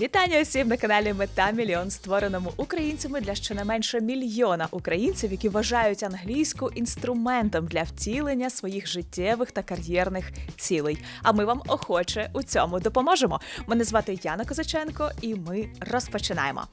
Вітання усім на каналі Мета Мільйон, створеному українцями для щонайменше мільйона українців, які вважають англійську інструментом для втілення своїх життєвих та кар'єрних цілей. А ми вам охоче у цьому допоможемо. Мене звати Яна Козаченко, і ми розпочинаємо.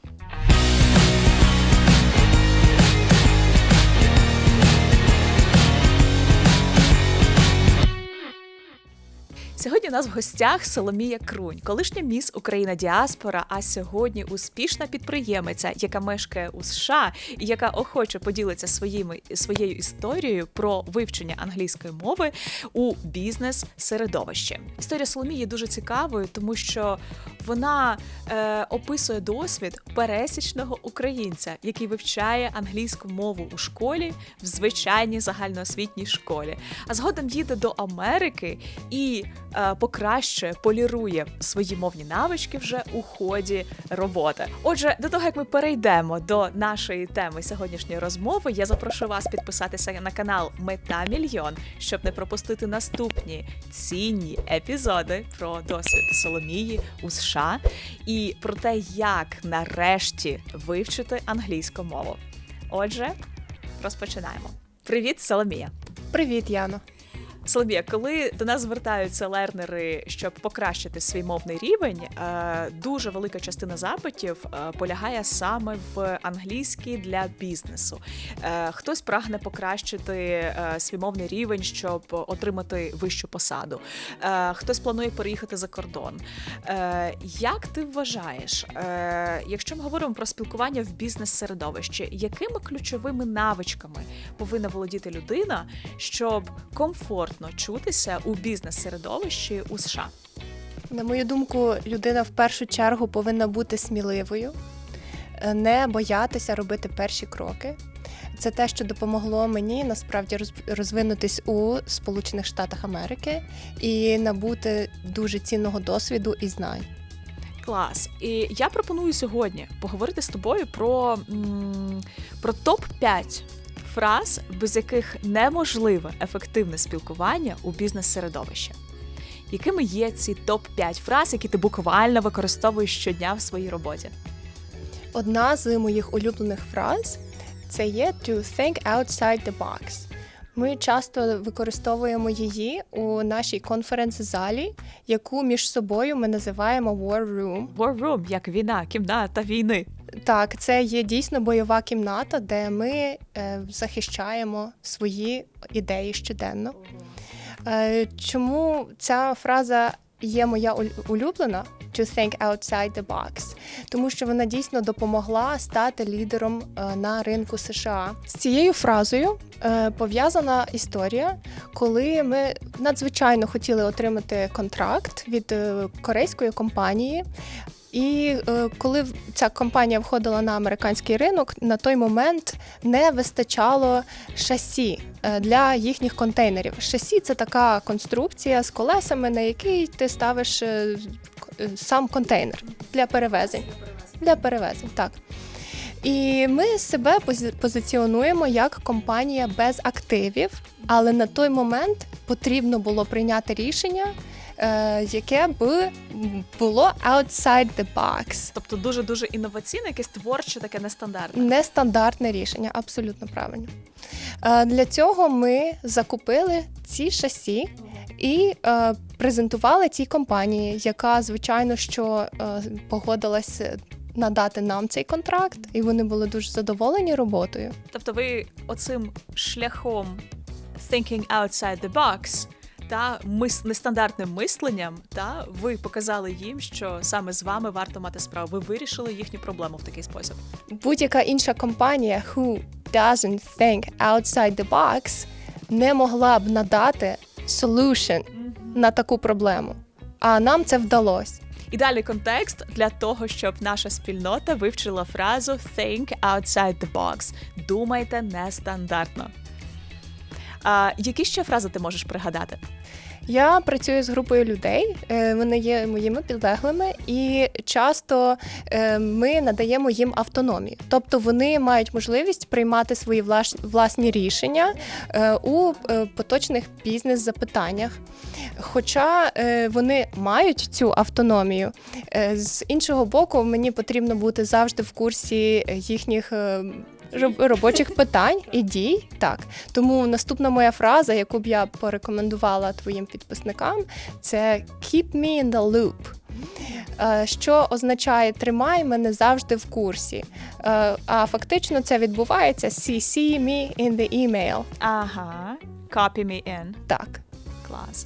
Сьогодні у нас в гостях Соломія Крунь, колишня міс Україна Діаспора, а сьогодні успішна підприємиця, яка мешкає у США і яка охоче поділиться своїми своєю історією про вивчення англійської мови у бізнес-середовищі. Історія Соломії дуже цікавою, тому що вона е, описує досвід пересічного українця, який вивчає англійську мову у школі в звичайній загальноосвітній школі, а згодом їде до Америки і е, покращує, полірує свої мовні навички вже у ході роботи. Отже, до того як ми перейдемо до нашої теми сьогоднішньої розмови, я запрошую вас підписатися на канал Мета Мільйон, щоб не пропустити наступні цінні епізоди про досвід Соломії у США і про те, як нарешті вивчити англійську мову. Отже, розпочинаємо. Привіт, Соломія! Привіт, Яно. Соломія, коли до нас звертаються лернери, щоб покращити свій мовний рівень, е, дуже велика частина запитів е, полягає саме в англійській для бізнесу. Е, Хтось прагне покращити свій мовний рівень, щоб отримати вищу посаду. Хтось планує переїхати за кордон. Як ти вважаєш, якщо ми говоримо про спілкування в бізнес-середовищі, якими ключовими навичками повинна володіти людина, щоб комфортно чутися у бізнес-середовищі у США? На мою думку, людина в першу чергу повинна бути сміливою, е, не боятися робити перші кроки. Це те, що допомогло мені насправді роз- розвинутись у Сполучених Штатах Америки і набути дуже цінного досвіду і знань. Клас. І я пропоную сьогодні поговорити з тобою про, про топ-5 фраз, без яких неможливе ефективне спілкування у бізнес-середовищі. Якими є ці топ-5 фраз, які ти буквально використовуєш щодня в своїй роботі? Одна з моїх улюблених фраз це є to think outside the box. Ми часто використовуємо її у нашій конференц-залі, яку між собою ми називаємо war room. War room, як війна, кімната війни. Так, це є дійсно бойова кімната, де ми е, захищаємо свої ідеї щоденно. Е, чому ця фраза є моя улюблена? To think outside the box, тому що вона дійсно допомогла стати лідером е, на ринку США. З цією фразою е, пов'язана історія, коли ми надзвичайно хотіли отримати контракт від е, корейської компанії. І е, коли ця компанія входила на американський ринок, на той момент не вистачало шасі е, для їхніх контейнерів. Шасі це така конструкція з колесами, на який ти ставиш е, е, сам контейнер для перевезень. Для перевезень, так. І ми себе пози- позиціонуємо як компанія без активів, але на той момент потрібно було прийняти рішення, яке б було outside the box. Тобто дуже дуже інноваційне, якесь творче, таке нестандартне. Нестандартне рішення, абсолютно правильно. Е, Для цього ми закупили ці шасі і е, презентували цій компанії, яка, звичайно, що е, погодилась надати нам цей контракт, і вони були дуже задоволені роботою. Тобто ви оцим шляхом thinking outside the box та мис... нестандартним мисленням, та ви показали їм, що саме з вами варто мати справу. Ви вирішили їхню проблему в такий спосіб. Будь-яка інша компанія, who doesn't think outside the box, не могла б надати solution на таку проблему. А нам це вдалося. Ідеальний контекст для того, щоб наша спільнота вивчила фразу think outside the box. Думайте нестандартно. А, які ще фрази ти можеш пригадати? Я працюю з групою людей, е, вони є моїми підлеглими, і часто е, ми надаємо їм автономію. Тобто вони мають можливість приймати свої власні рішення е, у поточних бізнес-запитаннях. Хоча вони мають цю автономію, з іншого боку, мені потрібно бути завжди в курсі їхніх. Роб- Робочих питань і дій, так тому наступна моя фраза, яку б я порекомендувала твоїм підписникам, це keep me in the loop. Е, Що означає тримай мене завжди в курсі. Е, А фактично це відбувається CC me in the email. Ага. Copy me in. Так. Клас.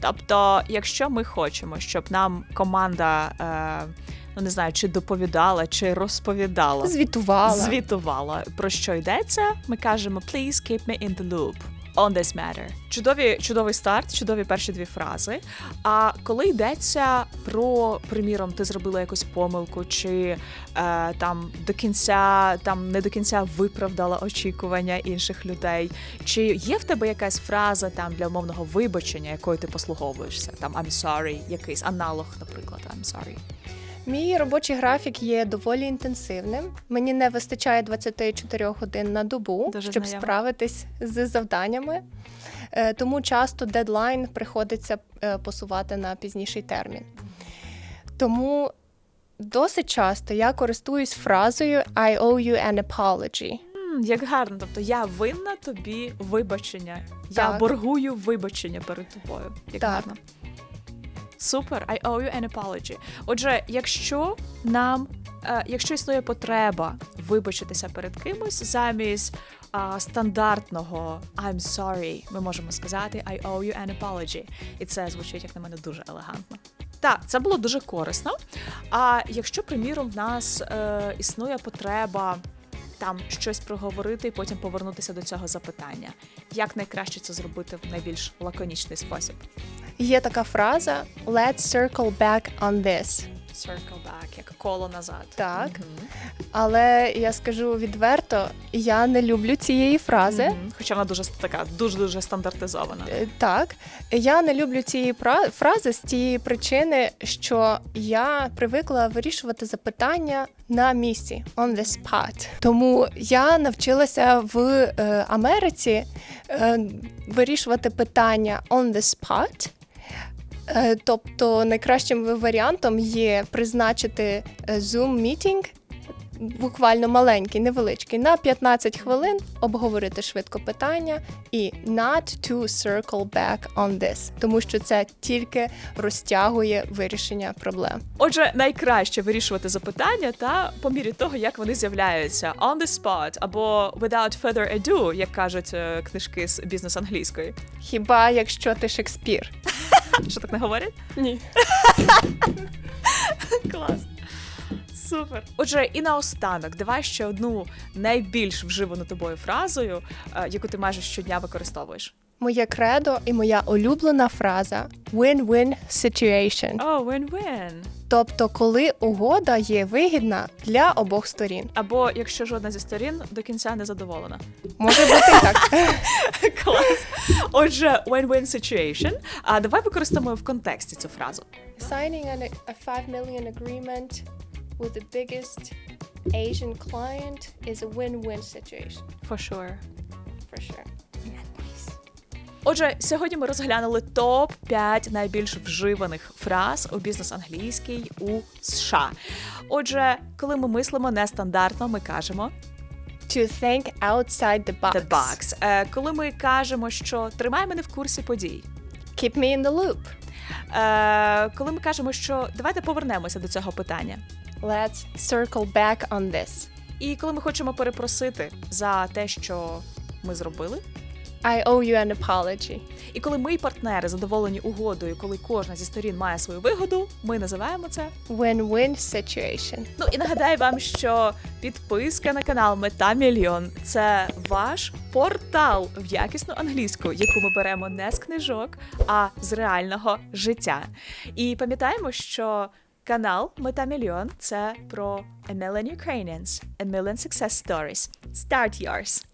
Тобто, якщо ми хочемо, щоб нам команда, е, ну не знаю, чи доповідала, чи розповідала, Звітувала. звітувала про що йдеться, ми кажемо please keep me in the loop. On this matter. Чудові, чудовий старт, чудові перші дві фрази. А коли йдеться про, приміром, ти зробила якусь помилку, чи е, там до кінця, там не до кінця виправдала очікування інших людей, чи є в тебе якась фраза там для умовного вибачення, якою ти послуговуєшся? Там I'm sorry, якийсь аналог, наприклад, I'm sorry. Мій робочий графік є доволі інтенсивним. Мені не вистачає 24 годин на добу, Дуже щоб знайомо. справитись з завданнями. Е, Тому часто дедлайн приходиться е, посувати на пізніший термін. Тому досить часто я користуюсь фразою I owe you an apology. Як гарно, тобто я винна тобі вибачення. Я боргую вибачення перед тобою. Як Так. гарно. Супер, I owe you an apology. Отже, якщо нам, е, якщо існує потреба вибачитися перед кимось замість а, стандартного I'm sorry, ми можемо сказати I owe you an apology. І це звучить, як на мене, дуже елегантно. Так, це було дуже корисно. А якщо, приміром, в нас е, існує потреба там щось проговорити і потім повернутися до цього запитання, як найкраще це зробити в найбільш лаконічний спосіб? Є така фраза Let's circle back on this. Circle back, як коло назад. Так. Мгм. Але я скажу відверто, я не люблю цієї фрази. Мгм. Хоча вона дуже така, дуже дуже стандартизована. Е, Так, я не люблю цієї пра- фрази з тієї причини, що я привикла вирішувати запитання на місці on the spot. Тому я навчилася в е, Америці е, вирішувати питання on the spot. Е, Тобто найкращим варіантом є призначити е, Zoom мітінг буквально маленький, невеличкий, на 15 хвилин обговорити швидко питання і not to circle back on this, тому що це тільки розтягує вирішення проблем. Отже, найкраще вирішувати запитання та по мірі того, як вони з'являються on the spot або without further ado, як кажуть е, книжки з бізнес англійської. Хіба якщо ти Шекспір? Що так не говорять? Ні. Клас. Супер. Отже, і наостанок, давай ще одну найбільш вживану тобою фразою, е, яку ти майже щодня використовуєш. Моє кредо і моя улюблена фраза win-win situation. О, win-win. Тобто, коли угода є вигідна для обох сторін. Або якщо жодна зі сторін до кінця не задоволена. Може бути і так. Клас. Отже, win-win situation. А давай використаємо в контексті цю фразу. Signing an, a 5 million agreement with the biggest Asian client is a win-win situation, For sure. for sure. Отже, сьогодні ми розглянули топ 5 найбільш вживаних фраз у бізнес англійській у США. Отже, коли ми мислимо нестандартно, ми кажемо To think outside the box. the box. Е, коли ми кажемо, що тримай мене в курсі подій. Keep me in the loop. Е, коли ми кажемо, що давайте повернемося до цього питання. Let's circle back on this. І коли ми хочемо перепросити за те, що ми зробили, I owe you an apology. і коли ми, партнери, задоволені угодою, коли кожна зі сторін має свою вигоду, ми називаємо це. Win-win situation. Ну і нагадаю вам, що підписка на канал Мета Мільйон це ваш портал в якісну англійську, яку ми беремо не з книжок, а з реального життя. І пам'ятаємо, що канал Мета Мільйон це про a million Ukrainians, a million success stories. Start yours!